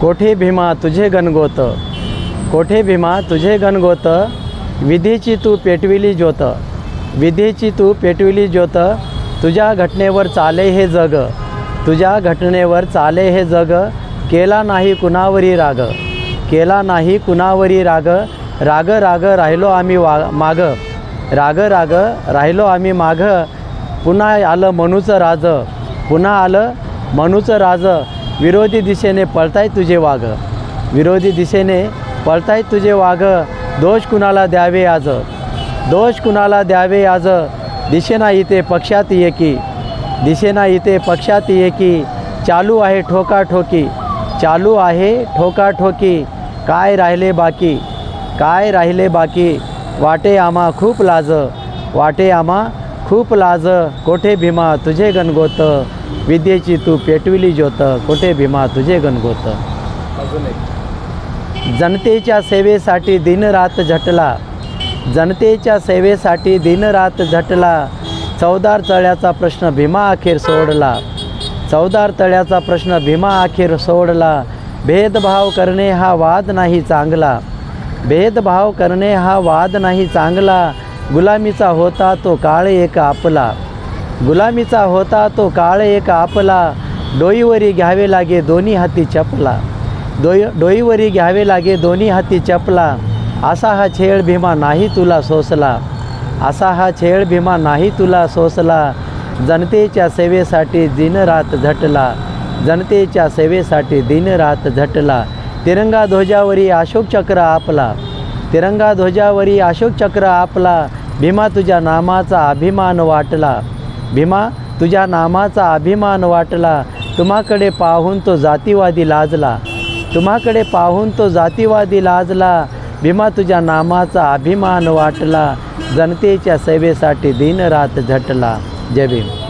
कोठे भीमा तुझे गणगोत? कोठे भीमा तुझे गणगोत? विधीची तू पेटविली ज्योत. विधीची तू पेटविली ज्योत. तुझ्या घटनेवर चाले हे जग. तुझ्या घटनेवर चाले हे जग. केला नाही कुणावरी राग. केला नाही कुणावरी राग. राग राग राहिलो आम्ही वा माग. राग राग राहिलो आम्ही माग पुन्हा आलं मनूचं राज. पुन्हा आलं मनूचं राज. विरोधी दिशेने पळताय तुझे वाघ. विरोधी दिशेने पळताय तुझे वाघ. दोष कुणाला द्यावे आज? दोष कुणाला द्यावे आज? दिशेना इथे पक्षात एकी. दिशेना इथे पक्षात एकी. चालू आहे ठोका ठोकी चालू आहे ठोका ठोकी काय राहिले बाकी? काय राहिले बाकी? वाटे आम्हा खूप लाज. वाटे आम्हा खूप लाज कोठे भीमा तुझे गणगोत? विद्येची तू पेटविली ज्योत कोठे भीमा तुझे गणगोत? अजून एक. जनतेच्या सेवेसाठी दिनरात झटला. जनतेच्या सेवेसाठी दिनरात झटला. चौदार तळ्याचा प्रश्न भीमा अखेर सोडला. चौदार तळ्याचा प्रश्न भीमा अखेर सोडला. भेदभाव करणे हा वाद नाही चांगला. भेदभाव करणे हा वाद नाही चांगला. गुलामीचा होता तो काळ एक आपला. गुलामीचा होता तो काळ एक आपला. डोईवरी घ्यावे लागे दोन्ही हाती चपला. डोई डोईवरी घ्यावे लागे दोन्ही हाती चपला. असा हा छेळ भीमा नाही तुला सोसला. असा हा छेळ भीमा नाही तुला सोसला. जनतेच्या सेवेसाठी दिनरात झटला. जनतेच्या सेवेसाठी दिनरात झटला. तिरंगा ध्वजावरी अशोक चक्र आपला. तिरंगा ध्वजावरी अशोक चक्र आपला. भीमा तुझ्या नामाचा अभिमान वाटला. भीमा तुझ्या नामाचा अभिमान वाटला. तुम्हाकडे पाहून तो जातीवादी लाजला. तुम्हाकडे पाहून तो जातीवादी लाजला. भीमा तुझ्या नामाचा अभिमान वाटला. जनतेच्या सेवेसाठी दिनरात झटला. जय भीम.